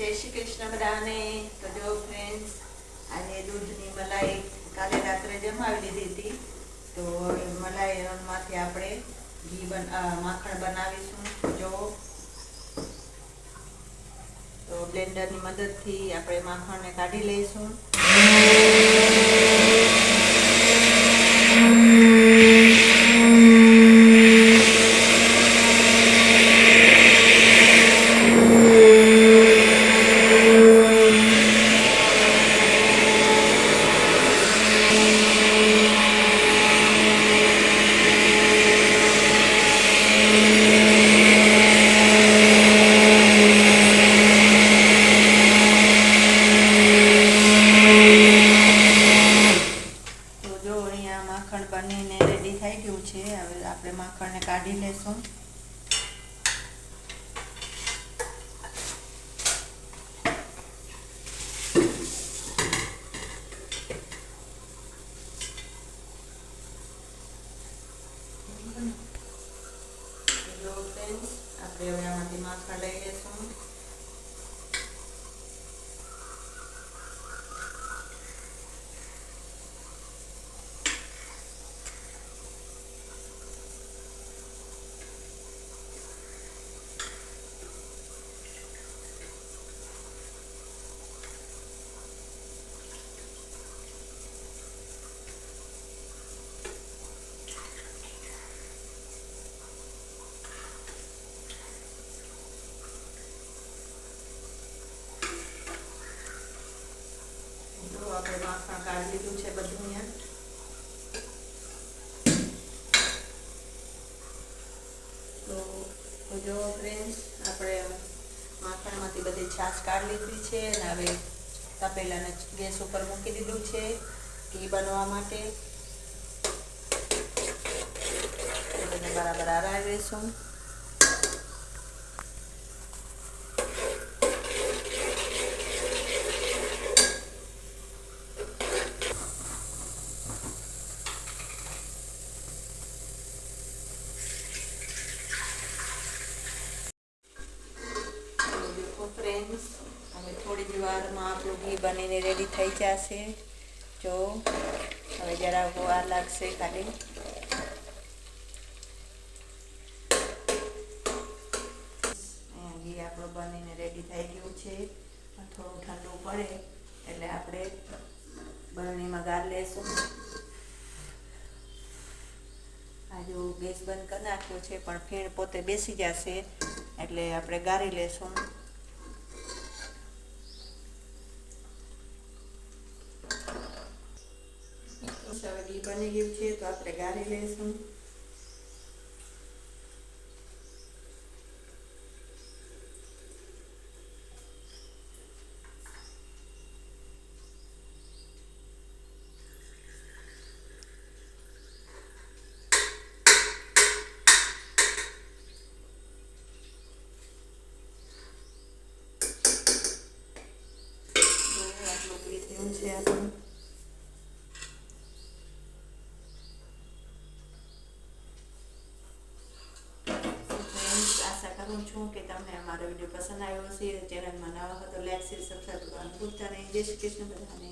જય શ્રી કૃષ્ણ બધાને. તો જો ફ્રેન્ડ્સ આજે દૂધની મલાઈ કાલે રાત્રે જમાવી દીધી હતી. તો મલાઈમાંથી આપણે ઘી બન માખણ બનાવીશું. જો. તો બ્લેન્ડરની મદદથી આપણે માખણને કાઢી લઈશું તો જો અહીંયા માખણ બનીને થઈ છે હવે આપણે માખણને કાઢી લેશું. આપણે હવે આમાંથી માખણ લઈ લેશું. જો આપણે માખણ કાઢી લીધું છે બધું અહીંયા. તો જો ફ્રેન્ડ્સ આપણે માખણમાંથી બધી છાશ કાઢી લીધી છે અને હવે તપેલાને ગેસ ઉપર મૂકી દીધું છે ઘી બનવા માટે. બરાબર હરાવી લઈશું દેખો ફ્રેન્ડ્સ હવે થોડી જ વારમાં આપણું ઘી બનીને રેડી થઈ જશે. જો, હવે જરા વાર લાગશે ખાલી ઘી આપણું બનીને રેડી થઈ ગયું છે. થોડું ઠંડુ પડે, એટલે આપણે બરણીમાં ગાળ લેશું. આજુ ગેસ બંધ કરી નાખ્યો છે, પણ ફીણ પોતે બેસી જશે, એટલે આપણે ગાળી લેશું. ઘી બની ગયું છે તો આપણે ગાળી લેશું જો આટલું ઘી થયું છે આપણું ફ્રેન્ડ્સ આશા કરું છું કે તમને અમારો વીડિયો પસંદ આવ્યો છે ચેનલમાં નવા હતો લાઈક શેર સબસ્ક્રાઈબ કરવાનું ભૂલતા નહીં. જય શ્રી કૃષ્ણ બધાને.